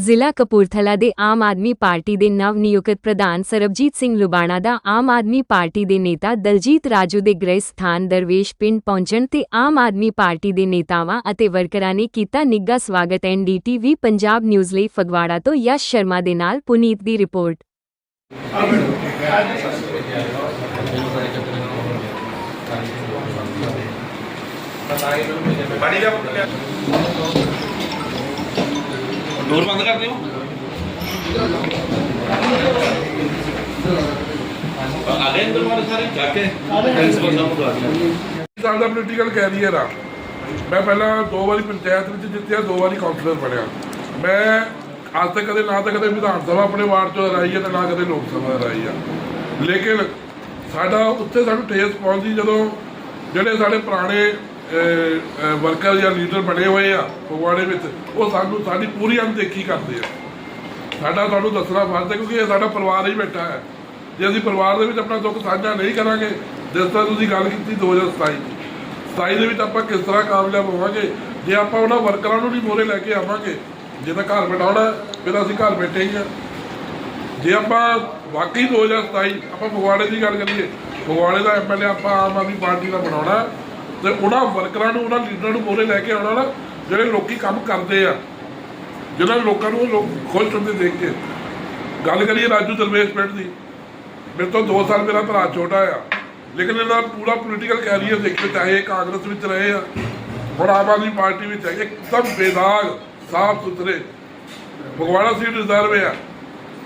ਜ਼ਿਲ੍ਹਾ ਕਪੂਰਥਲਾ ਦੇ ਆਮ ਆਦਮੀ ਪਾਰਟੀ ਦੇ ਨਵ ਨਿਯੁਕਤ ਪ੍ਰਧਾਨ ਸਰਬਜੀਤ ਸਿੰਘ ਲੁਬਾਣਾ ਦਾ ਆਮ ਆਦਮੀ ਪਾਰਟੀ ਦੇ ਨੇਤਾ ਦਲਜੀਤ ਰਾਜੂ ਦੇ ਗ੍ਰਹਿ ਸਥਾਨ ਦਰਵੇਸ਼ ਪਿੰਡ ਪਹੁੰਚਣ ਤੇ ਆਮ ਆਦਮੀ ਪਾਰਟੀ ਦੇ ਨੇਤਾਵਾਂ ਅਤੇ ਵਰਕਰਾਂ ਨੇ ਕੀਤਾ ਨਿੱਘਾ ਸਵਾਗਤ ਐਨਡੀਟੀਵੀ ਪੰਜਾਬ ਨਿਊਜ਼ ਲਈ ਫਗਵਾੜਾ ਤੋਂ ਯਸ਼ ਸ਼ਰਮਾ ਦੇ ਨਾਲ ਪੁਨੀਤ ਦੀ ਰਿਪੋਰਟ। ਪਾਣੀ ਲਿਆ ਡੋਰ ਬੰਦ ਕਰ ਦਿਓ। ਆ ਗਏ ਅੰਦਰ ਮਾਰੇ ਸਾਰੇ ਜਾ ਕੇ ਪ੍ਰਿੰਸੀਪਲ ਸਾਹਿਬ ਨੂੰ ਬੁਲਾ ਦਿਓ। ਸਾਲ ਦਾ ਪੋਲੀਟੀਕਲ ਕੈਰੀਅਰ ਆ। ਮੈਂ ਪਹਿਲਾਂ ਦੋ ਵਾਰੀ ਪੰਚਾਇਤ ਵਿੱਚ ਜਿੱਤਿਆ ਦੋ ਵਾਰੀ ਕਾਉਂਸਲਰ ਬਣਿਆ। ਮੈਂ ਅੱਜ ਤੱਕ ਕਦੇ ਨਾ ਤਾਂ ਕਦੇ ਵਿਧਾਨ ਸਭਾ ਆਪਣੇ ਵਾਰਡ ਚੋਂ ਹੈ ਤੇ ਨਾ ਕਦੇ ਲੋਕ ਸਭਾ ਹਰਾਈ ਆ। ਲੇਕਿਨ ਸਾਡਾ ਉੱਥੇ ਸਾਨੂੰ ਠੇਸ ਪਹੁੰਚੀ ਜਦੋਂ ਜਿਹੜੇ ਸਾਡੇ ਪੁਰਾਣੇ ਵਰਕਰ ਜਾਂ ਲੀਡਰ ਬਣੇ ਹੋਏ ਆ ਫਗਵਾੜੇ ਵਿੱਚ, ਉਹ ਸਾਨੂੰ ਸਾਡੀ ਪੂਰੀ ਅਣਦੇਖੀ ਕਰਦੇ ਆ। ਸਾਡਾ ਤੁਹਾਨੂੰ ਦੱਸਣਾ ਫਰਜ਼ ਹੈ ਕਿਉਂਕਿ ਇਹ ਸਾਡਾ ਪਰਿਵਾਰ ਹੀ ਬੈਠਾ ਹੈ। ਜੇ ਅਸੀਂ ਪਰਿਵਾਰ ਦੇ ਵਿੱਚ ਆਪਣਾ ਦੁੱਖ ਸਾਂਝਾ ਨਹੀਂ ਕਰਾਂਗੇ, ਜਿਸ ਤਰ੍ਹਾਂ ਤੁਸੀਂ ਗੱਲ ਕੀਤੀ 2027 27 ਦੇ ਵਿੱਚ ਆਪਾਂ ਕਿਸ ਤਰ੍ਹਾਂ ਕਾਮਯਾਬ ਹੋਵਾਂਗੇ? ਜੇ ਆਪਾਂ ਉਹਨਾਂ ਵਰਕਰਾਂ ਨੂੰ ਨਹੀਂ ਮੋਰੇ ਲੈ ਕੇ ਆਵਾਂਗੇ, ਜੇ ਤਾਂ ਘਰ ਬਿਠਾਉਣਾ, ਫਿਰ ਅਸੀਂ ਘਰ ਬੈਠੇ ਹੀ ਆ। ਜੇ ਆਪਾਂ ਵਾਕਈ 2027 ਆਪਾਂ ਫਗਵਾੜੇ ਦੀ ਗੱਲ ਕਰੀਏ, ਫਗਵਾੜੇ ਦਾ ਐਮਐਲਏ ਆਪਾਂ ਆਮ ਆਦਮੀ ਪਾਰਟੀ ਦਾ ਬਣਾਉਣਾ ਤੇ ਉਹਨਾਂ ਵਰਕਰਾਂ ਨੂੰ, ਉਹਨਾਂ ਲੀਡਰਾਂ ਨੂੰ ਮੋਰੇ ਲੈ ਕੇ ਆਉਣਾ ਨਾ, ਜਿਹੜੇ ਲੋਕੀ ਕੰਮ ਕਰਦੇ ਆ, ਜਿਹਨਾਂ ਲੋਕਾਂ ਨੂੰ ਲੋਕ ਖੁਸ਼ ਹੁੰਦੇ ਦੇਖ ਕੇ। ਗੱਲ ਕਰੀਏ ਰਾਜੂ ਦਰਵੇਸ਼ ਪਿੰਡ ਦੀ, ਮੇਰੇ ਤੋਂ 2 ਸਾਲ ਮੇਰਾ ਭਰਾ ਛੋਟਾ ਆ, ਲੇਕਿਨ ਇਹਨਾਂ ਪੂਰਾ ਪੋਲੀਟੀਕਲ ਕੈਰੀਅਰ ਦੇਖੇ ਚਾਹੇ ਕਾਂਗਰਸ ਵਿੱਚ ਰਹੇ ਆ, ਹੁਣ ਆਮ ਆਦਮੀ ਪਾਰਟੀ ਵਿੱਚ ਹੈ, ਇੱਕਦਮ ਬੇਦਾਗ, ਸਾਫ਼ ਸੁਥਰੇ, ਫਗਵਾੜਾ ਸੀਟ ਰਿਜ਼ਰਵ ਆ।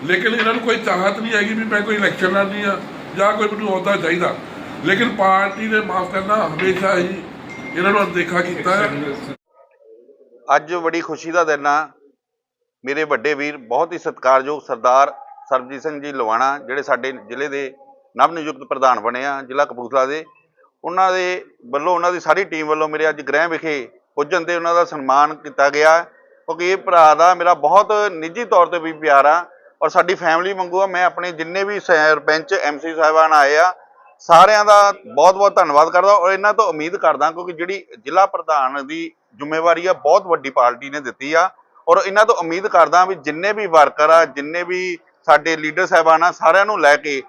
ਲੇਕਿਨ ਇਹਨਾਂ ਨੂੰ ਕੋਈ ਚਾਹਤ ਨਹੀਂ ਹੈਗੀ ਵੀ ਮੈਂ ਕੋਈ ਇਲੈਕਸ਼ਨ ਲੜਨੀ ਆ, ਜਾਂ ਕੋਈ ਮੈਨੂੰ ਅਹੁਦਾ ਚਾਹੀਦਾ। ਲੇਕਿਨ ਪਾਰਟੀ ਨੇ ਮਾਫ ਕਰਨਾ ਹਮੇਸ਼ਾ ਹੀ ਇਹਨਾਂ ਨੂੰ ਅਣਦੇਖਾ ਕੀਤਾ ਅੱਜ ਬੜੀ ਖੁਸ਼ੀ ਦਾ ਦਿਨ ਆ। ਮੇਰੇ ਵੱਡੇ ਵੀਰ, ਬਹੁਤ ਹੀ ਸਤਿਕਾਰਯੋਗ ਸਰਦਾਰ ਸਰਬਜੀਤ ਸਿੰਘ ਜੀ ਲਵਾਣਾ, ਜਿਹੜੇ ਸਾਡੇ ਜ਼ਿਲ੍ਹੇ ਦੇ ਨਵ ਨਿਯੁਕਤ ਪ੍ਰਧਾਨ ਬਣੇ ਆ, ਜ਼ਿਲ੍ਹਾ ਕਪੂਰਥਲਾ ਦੇ। ਉਹਨਾਂ ਦੇ ਵੱਲੋਂ, ਉਹਨਾਂ ਦੀ ਸਾਰੀ ਟੀਮ ਵੱਲੋਂ ਮੇਰੇ ਅੱਜ ਗ੍ਰਹਿ ਵਿਖੇ ਪੁੱਜਣ ਤੇ ਉਹਨਾਂ ਦਾ ਸਨਮਾਨ ਕੀਤਾ ਗਿਆ। ਕਿਉਂਕਿ ਇਹ ਭਰਾ ਦਾ ਮੇਰਾ ਬਹੁਤ ਨਿੱਜੀ ਤੌਰ ਤੇ ਵੀ ਪਿਆਰ ਆ। ਔਰ ਸਾਡੀ ਫੈਮਿਲੀ ਵਾਂਗੂ ਆ। ਮੈਂ ਆਪਣੇ ਜਿੰਨੇ ਵੀ ਸਰਪੰਚ ਐਮਸੀ ਸਾਹਿਬਾਨ ਆਏ ਆ ਸਾਰਿਆਂ ਦਾ ਬਹੁਤ ਬਹੁਤ ਧੰਨਵਾਦ ਕਰਦਾ ਔਰ ਇਹਨਾਂ ਤੋਂ ਉਮੀਦ ਕਰਦਾ ਕਿਉਂਕਿ ਜਿਹੜੀ ਜ਼ਿਲ੍ਹਾ ਪ੍ਰਧਾਨ ਦੀ ਜ਼ਿੰਮੇਵਾਰੀ ਆ, ਬਹੁਤ ਵੱਡੀ ਪਾਰਟੀ ਨੇ ਦਿੱਤੀ ਆ ਔਰ ਇਹਨਾਂ ਤੋਂ ਉਮੀਦ ਕਰਦਾ ਵੀ ਜਿੰਨੇ ਵੀ ਵਰਕਰ ਆ, ਜਿੰਨੇ ਵੀ ਸਾਡੇ ਲੀਡਰ ਸਾਹਿਬਾਨ ਆ, ਸਾਰਿਆਂ ਨੂੰ ਲੈ ਕੇ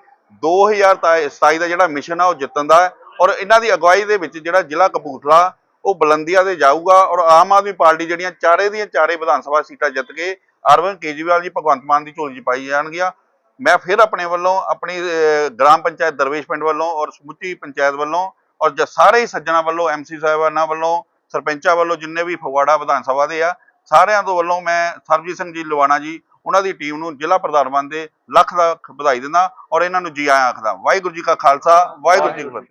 2027 ਦਾ ਜਿਹੜਾ ਮਿਸ਼ਨ ਆ, ਉਹ ਜਿੱਤਣ ਦਾ ਔਰ ਇਹਨਾਂ ਦੀ ਅਗਵਾਈ ਦੇ ਵਿੱਚ ਜਿਹੜਾ ਜ਼ਿਲ੍ਹਾ ਕਪੂਰਥਲਾ, ਉਹ ਬੁਲੰਦੀਆਂ ਤੇ ਜਾਊਗਾ ਔਰ ਆਮ ਆਦਮੀ ਪਾਰਟੀ ਜਿਹੜੀਆਂ ਚਾਰੇ ਦੀਆਂ ਚਾਰੇ ਵਿਧਾਨ ਸਭਾ ਸੀਟਾਂ ਜਿੱਤ ਕੇ ਅਰਵਿੰਦ ਕੇਜਰੀਵਾਲ ਜੀ, ਭਗਵੰਤ ਮਾਨ ਦੀ ਝੋਲੀ 'ਚ ਪਾਈ ਜਾਣਗੀਆਂ ਮੈਂ ਫਿਰ ਆਪਣੇ ਵੱਲੋਂ ਆਪਣੀ ਗ੍ਰਾਮ ਪੰਚਾਇਤ ਦਰਵੇਸ਼ ਪਿੰਡ ਵੱਲੋਂ ਔਰ ਸਮੁੱਚੀ ਪੰਚਾਇਤ ਵੱਲੋਂ ਔਰ ਜ- ਸਾਰੇ ਹੀ ਸੱਜਣਾ ਵੱਲੋਂ ਐਮਸੀ ਸਾਹਿਬਾਨਾਂ ਵੱਲੋਂ, ਸਰਪੰਚਾਂ ਵੱਲੋਂ ਜਿੰਨੇ ਵੀ ਫਗਵਾੜਾ ਵਿਧਾਨ ਸਭਾ ਦੇ ਆ, ਸਾਰਿਆਂ ਤੋਂ ਵੱਲੋਂ ਮੈਂ ਸਰਬਜੀਤ ਸਿੰਘ ਜੀ ਲਵਾਣਾ ਜੀ, ਉਹਨਾਂ ਦੀ ਟੀਮ ਨੂੰ ਜ਼ਿਲ੍ਹਾ ਪ੍ਰਧਾਨ ਬਣਦੇ, ਲੱਖ ਲੱਖ ਵਧਾਈ ਦਿੰਦਾ ਔਰ ਇਹਨਾਂ ਨੂੰ ਜੀ ਆਇਆਂ ਆਖਦਾ। ਵਾਹਿਗੁਰੂ ਜੀ ਕਾ ਖਾਲਸਾ, ਵਾਹਿਗੁਰੂ ਜੀ ਕੀ ਫਤਿਹ।